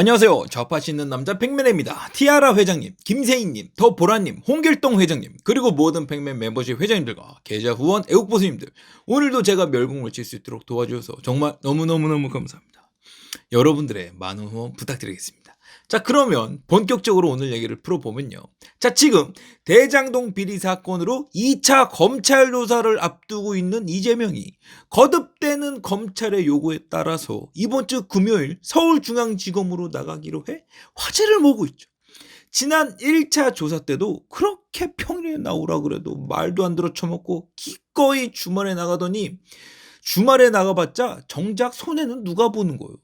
안녕하세요. 좌파시 있는 남자 백맨입니다. 티아라 회장님, 김세희님, 더 보라님, 홍길동 회장님, 그리고 모든 백맨 멤버십 회장님들과 계좌 후원 애국보수님들 오늘도 제가 멸공을 칠 수 있도록 도와주셔서 정말 너무너무너무 감사합니다. 여러분들의 많은 후원 부탁드리겠습니다. 자 그러면 본격적으로 오늘 얘기를 풀어보면요. 자 지금 대장동 비리 사건으로 2차 검찰 조사를 앞두고 있는 이재명이 거듭되는 검찰의 요구에 따라서 이번 주 금요일 서울중앙지검으로 나가기로 해 화제를 모으고 있죠. 지난 1차 조사 때도 그렇게 평일에 나오라 그래도 말도 안 들어 처먹고 기꺼이 주말에 나가더니 주말에 나가봤자 정작 손해는 누가 보는 거예요.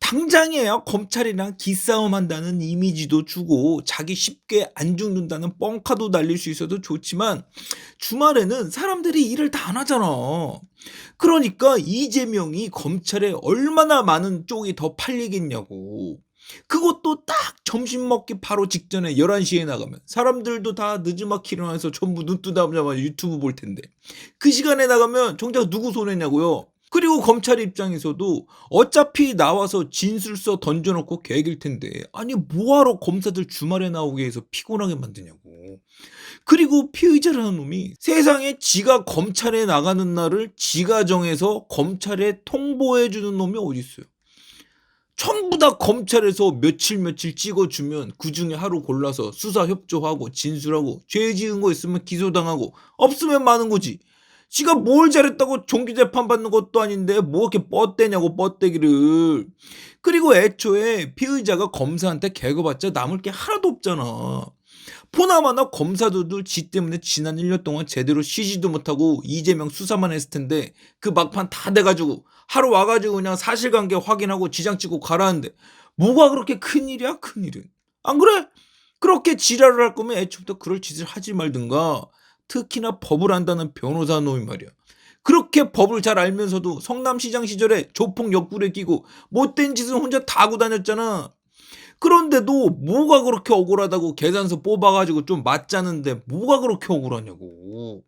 당장이야 검찰이랑 기싸움 한다는 이미지도 주고 자기 쉽게 안 죽는다는 뻥카도 날릴 수 있어도 좋지만 주말에는 사람들이 일을 다 안 하잖아. 그러니까 이재명이 검찰에 얼마나 많은 쪽이 더 팔리겠냐고. 그것도 딱 점심 먹기 바로 직전에 11시에 나가면 사람들도 다 늦지막히 일어나서 전부 눈 뜨자마자 유튜브 볼 텐데 그 시간에 나가면 정작 누구 손해냐고요. 그리고 검찰 입장에서도 어차피 나와서 진술서 던져놓고 계획일 텐데 아니 뭐하러 검사들 주말에 나오게 해서 피곤하게 만드냐고. 그리고 피의자라는 놈이 세상에 지가 검찰에 나가는 날을 지가 정해서 검찰에 통보해주는 놈이 어딨어요. 전부 다 검찰에서 며칠 며칠 찍어주면 그 중에 하루 골라서 수사 협조하고 진술하고 죄 지은 거 있으면 기소당하고 없으면 많은 거지. 지가 뭘 잘했다고 종기 재판 받는 것도 아닌데 뭐 이렇게 뻗대냐고 뻗대기를. 그리고 애초에 피의자가 검사한테 개거봤자 남을 게 하나도 없잖아. 포나마나 검사들도 지 때문에 지난 1년 동안 제대로 쉬지도 못하고 이재명 수사만 했을 텐데 그 막판 다 돼가지고 하루 와가지고 그냥 사실관계 확인하고 지장 찍고 가라는데 뭐가 그렇게 큰일이야 큰일은 안 그래? 그렇게 지랄을 할 거면 애초부터 그럴 짓을 하지 말든가 특히나 법을 안다는 변호사 놈이 말이야 그렇게 법을 잘 알면서도 성남시장 시절에 조폭 옆구리에 끼고 못된 짓은 혼자 다 하고 다녔잖아 그런데도 뭐가 그렇게 억울하다고 계산서 뽑아가지고 좀 맞자는데 뭐가 그렇게 억울하냐고.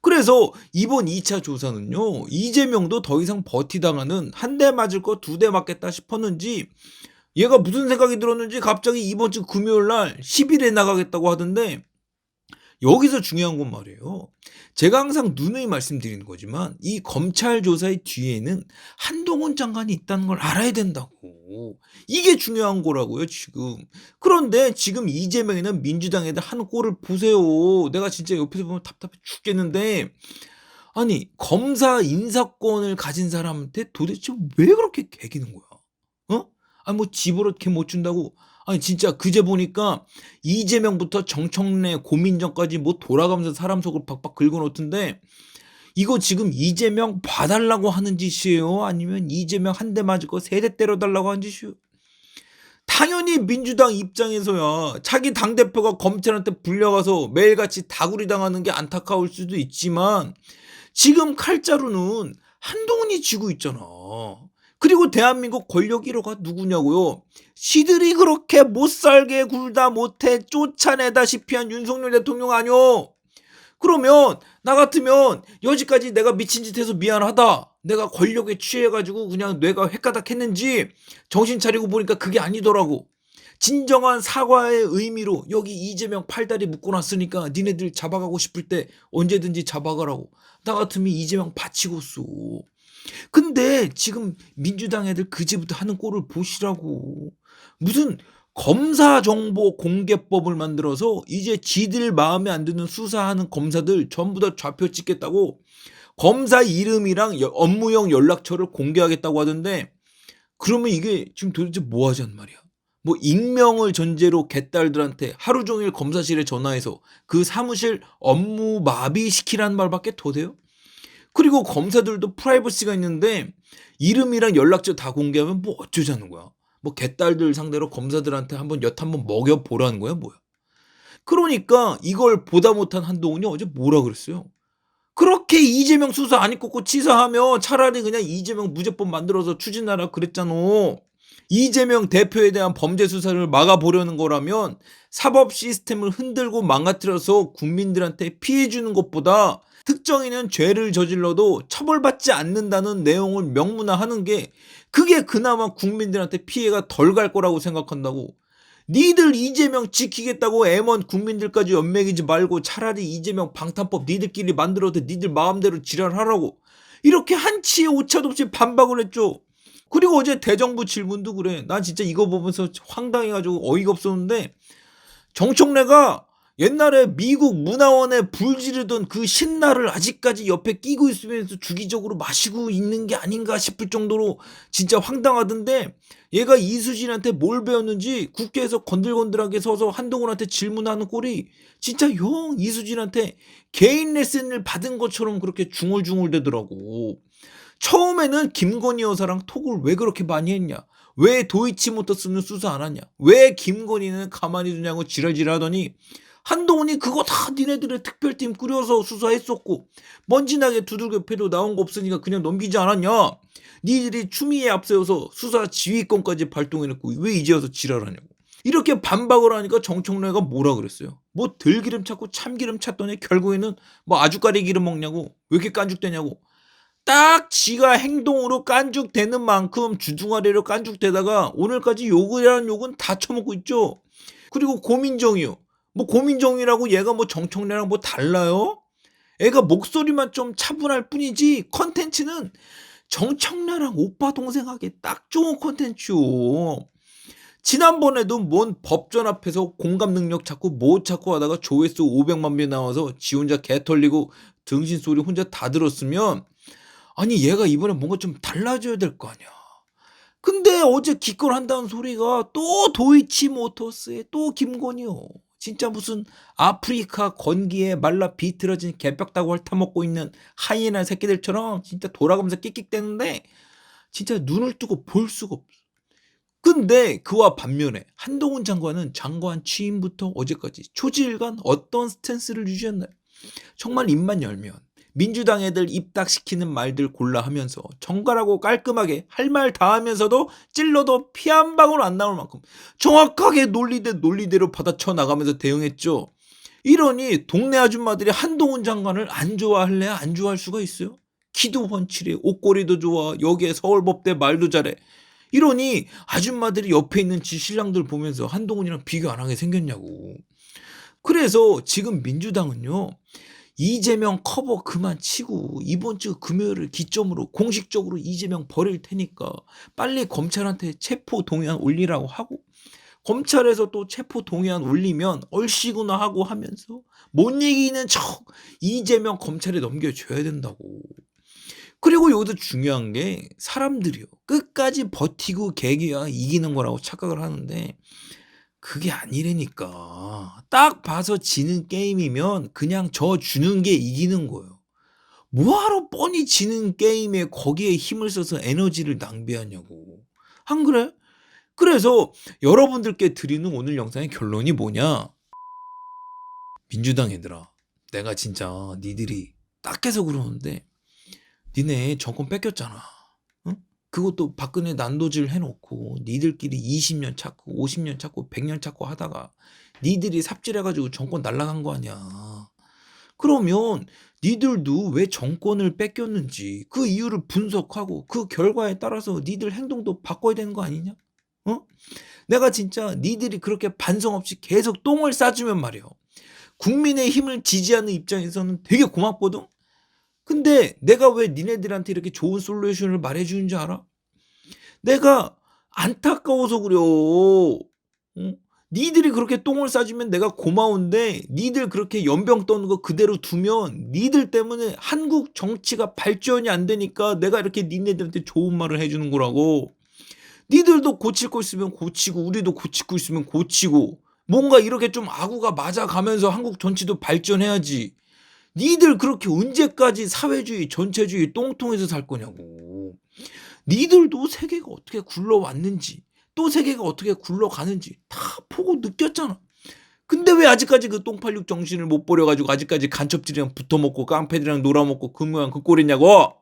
그래서 이번 2차 조사는요, 이재명도 더 이상 버티다가는 한 대 맞을 거 두 대 맞겠다 싶었는지, 얘가 무슨 생각이 들었는지 갑자기 이번 주 금요일 날 10일에 나가겠다고 하던데, 여기서 중요한 건 말이에요. 제가 항상 누누이 말씀드리는 거지만 이 검찰 조사의 뒤에는 한동훈 장관이 있다는 걸 알아야 된다고. 이게 중요한 거라고요, 지금. 그런데 지금 이재명이나 민주당에다 하는 꼴을 보세요. 내가 진짜 옆에서 보면 답답해 죽겠는데 아니, 검사 인사권을 가진 사람한테 도대체 왜 그렇게 개기는 거야? 어? 아니 뭐 집으로 이렇게 못 준다고 아니 진짜 그제 보니까 이재명부터 정청래 고민정까지 뭐 돌아가면서 사람 속을 박박 긁어놓던데 이거 지금 이재명 봐달라고 하는 짓이에요? 아니면 이재명 한 대 맞을 거 세 대 때려달라고 하는 짓이에요? 당연히 민주당 입장에서야 자기 당대표가 검찰한테 불려가서 매일같이 다구리 당하는 게 안타까울 수도 있지만 지금 칼자루는 한동훈이 쥐고 있잖아. 그리고 대한민국 권력 1호가 누구냐고요? 시들이 그렇게 못살게 굴다 못해 쫓아내다시피 한 윤석열 대통령 아니요? 그러면 나 같으면 여지까지 내가 미친 짓 해서 미안하다. 내가 권력에 취해가지고 그냥 뇌가 획가닥 했는지 정신 차리고 보니까 그게 아니더라고. 진정한 사과의 의미로 여기 이재명 팔다리 묶어놨으니까 니네들 잡아가고 싶을 때 언제든지 잡아가라고. 나 같으면 이재명 바치고 쏘. 근데 지금 민주당 애들 그제부터 하는 꼴을 보시라고. 무슨 검사 정보 공개법을 만들어서 이제 지들 마음에 안 드는 수사하는 검사들 전부 다 좌표 찍겠다고 검사 이름이랑 여- 업무용 연락처를 공개하겠다고 하던데 그러면 이게 지금 도대체 뭐 하자는 말이야? 뭐 익명을 전제로 개딸들한테 하루 종일 검사실에 전화해서 그 사무실 업무 마비시키라는 말밖에 더 돼요? 그리고 검사들도 프라이버시가 있는데 이름이랑 연락처 다 공개하면 뭐 어쩌자는 거야? 뭐 개딸들 상대로 검사들한테 한번 엿 한번 먹여 보라는 거야, 뭐야? 그러니까 이걸 보다 못한 한동훈이 어제 뭐라 그랬어요? 그렇게 이재명 수사 안 입고 치사하면 차라리 그냥 이재명 무죄법 만들어서 추진하라 그랬잖아. 이재명 대표에 대한 범죄 수사를 막아보려는 거라면 사법 시스템을 흔들고 망가뜨려서 국민들한테 피해 주는 것보다 특정인은 죄를 저질러도 처벌받지 않는다는 내용을 명문화하는 게 그게 그나마 국민들한테 피해가 덜 갈 거라고 생각한다고. 니들 이재명 지키겠다고 애먼 국민들까지 연맥이지 말고 차라리 이재명 방탄법 니들끼리 만들어도 니들 마음대로 지랄하라고. 이렇게 한치의 오차도 없이 반박을 했죠. 그리고 어제 대정부 질문도 그래. 난 진짜 이거 보면서 황당해가지고 어이가 없었는데 정청래가 옛날에 미국 문화원에 불 지르던 그 신나를 아직까지 옆에 끼고 있으면서 주기적으로 마시고 있는 게 아닌가 싶을 정도로 진짜 황당하던데 얘가 이수진한테 뭘 배웠는지 국회에서 건들건들하게 서서 한동훈한테 질문하는 꼴이 진짜 영 이수진한테 개인 레슨을 받은 것처럼 그렇게 중얼중얼 대더라고. 처음에는 김건희 여사랑 톡을 왜 그렇게 많이 했냐? 왜 도이치모터스는 수사 안 하냐? 왜 김건희는 가만히 두냐고 지랄지랄 하더니 한동훈이 그거 다 니네들의 특별팀 꾸려서 수사했었고 먼지나게 두들겨 패도 나온 거 없으니까 그냥 넘기지 않았냐? 니들이 추미애 앞세워서 수사 지휘권까지 발동해놓고 왜 이제 와서 지랄하냐고. 이렇게 반박을 하니까 정청래가 뭐라 그랬어요? 뭐 들기름 찾고 참기름 찾더니 결국에는 뭐 아주까리 기름 먹냐고 왜 이렇게 깐죽대냐고 딱 지가 행동으로 깐죽대는 만큼 주둥아리로 깐죽대다가 오늘까지 욕이라는 욕은 다 처먹고 있죠. 그리고 고민정이요. 뭐 고민정이라고 얘가 뭐 정청래랑 뭐 달라요? 애가 목소리만 좀 차분할 뿐이지 컨텐츠는 정청래랑 오빠 동생 하기 딱 좋은 컨텐츠요. 지난번에도 뭔 법전 앞에서 공감 능력 찾고 뭐 찾고 하다가 조회수 500만 뷰 나와서 지 혼자 개 털리고 등신 소리 혼자 다 들었으면 아니 얘가 이번에 뭔가 좀 달라져야 될 거 아니야. 근데 어제 기권 한다는 소리가 또 도이치 모터스에 또 김건희요. 진짜 무슨 아프리카 건기에 말라 비틀어진 개벽다고 핥아먹고 있는 하이에나 새끼들처럼 진짜 돌아가면서 끽끽대는데 진짜 눈을 뜨고 볼 수가 없어. 근데 그와 반면에 한동훈 장관은 장관 취임부터 어제까지 초지일간 어떤 스탠스를 유지했나요? 정말 입만 열면 민주당 애들 입닥시키는 말들 골라 하면서 정갈하고 깔끔하게 할 말 다 하면서도 찔러도 피 한 방울 안 나올 만큼 정확하게 논리대 논리대로 받아쳐 나가면서 대응했죠. 이러니 동네 아줌마들이 한동훈 장관을 안 좋아할래 안 좋아할 수가 있어요? 키도 훤칠해 옷걸이도 좋아 여기에 서울법대 말도 잘해 이러니 아줌마들이 옆에 있는 지 신랑들 보면서 한동훈이랑 비교 안 하게 생겼냐고 그래서 지금 민주당은요 이재명 커버 그만 치고 이번 주 금요일을 기점으로 공식적으로 이재명 버릴 테니까 빨리 검찰한테 체포 동의안 올리라고 하고 검찰에서 또 체포 동의안 올리면 얼씨구나 하고 하면서 못 이기는 척 이재명 검찰에 넘겨줘야 된다고. 그리고 여기서 중요한 게 사람들이요 끝까지 버티고 개기야 이기는 거라고 착각을 하는데 그게 아니라니까. 딱 봐서 지는 게임이면 그냥 저 주는 게 이기는 거예요. 뭐하러 뻔히 지는 게임에 거기에 힘을 써서 에너지를 낭비하냐고. 안 그래? 그래서 여러분들께 드리는 오늘 영상의 결론이 뭐냐? 민주당 애들아, 내가 진짜 니들이 딱해서 그러는데 니네 정권 뺏겼잖아. 응? 그것도 박근혜 난도질 해놓고 니들끼리 20년 찾고 50년 찾고 100년 찾고 하다가 니들이 삽질해가지고 정권 날라간 거 아니야. 그러면 니들도 왜 정권을 뺏겼는지 그 이유를 분석하고 그 결과에 따라서 니들 행동도 바꿔야 되는 거 아니냐? 어? 내가 진짜 니들이 그렇게 반성 없이 계속 똥을 싸주면 말이야. 국민의 힘을 지지하는 입장에서는 되게 고맙거든? 근데 내가 왜 니네들한테 이렇게 좋은 솔루션을 말해주는 줄 알아? 내가 안타까워서 그려. 응? 니들이 그렇게 똥을 싸주면 내가 고마운데 니들 그렇게 연병 떠는 거 그대로 두면 니들 때문에 한국 정치가 발전이 안 되니까 내가 이렇게 니네들한테 좋은 말을 해주는 거라고. 니들도 고칠 거 있으면 고치고 우리도 거 있으면 고치고 뭔가 이렇게 좀 아구가 맞아가면서 한국 정치도 발전해야지. 니들 그렇게 언제까지 사회주의, 전체주의 똥통에서 살 거냐고. 니들도 세계가 어떻게 굴러왔는지, 또 세계가 어떻게 굴러가는지 다 보고 느꼈잖아. 근데 왜 아직까지 그 똥팔육 정신을 못 버려가지고 아직까지 간첩들이랑 붙어먹고 깡패들이랑 놀아먹고 그 모양 그 꼴이냐고?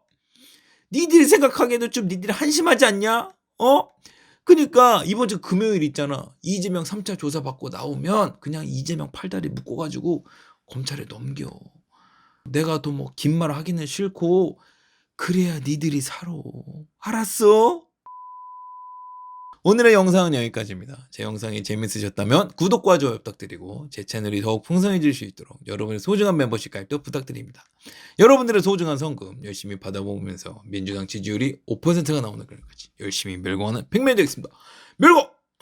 니들이 생각하기에도 좀 니들이 한심하지 않냐? 어? 그니까 이번 주 금요일 있잖아. 이재명 3차 조사 받고 나오면 그냥 이재명 팔다리 묶어가지고 검찰에 넘겨. 내가 더뭐긴 말 하기는 싫고 그래야 니들이 살아. 알았어? 오늘의 영상은 여기까지입니다. 제 영상이 재밌으셨다면 구독과 좋아요 부탁드리고 제 채널이 더욱 풍성해질 수 있도록 여러분의 소중한 멤버십 가입도 부탁드립니다. 여러분들의 소중한 성금 열심히 받아보면서 민주당 지지율이 5%가 나오는 그날까지 열심히 멸공하는 백맨 되겠습니다. 멸공!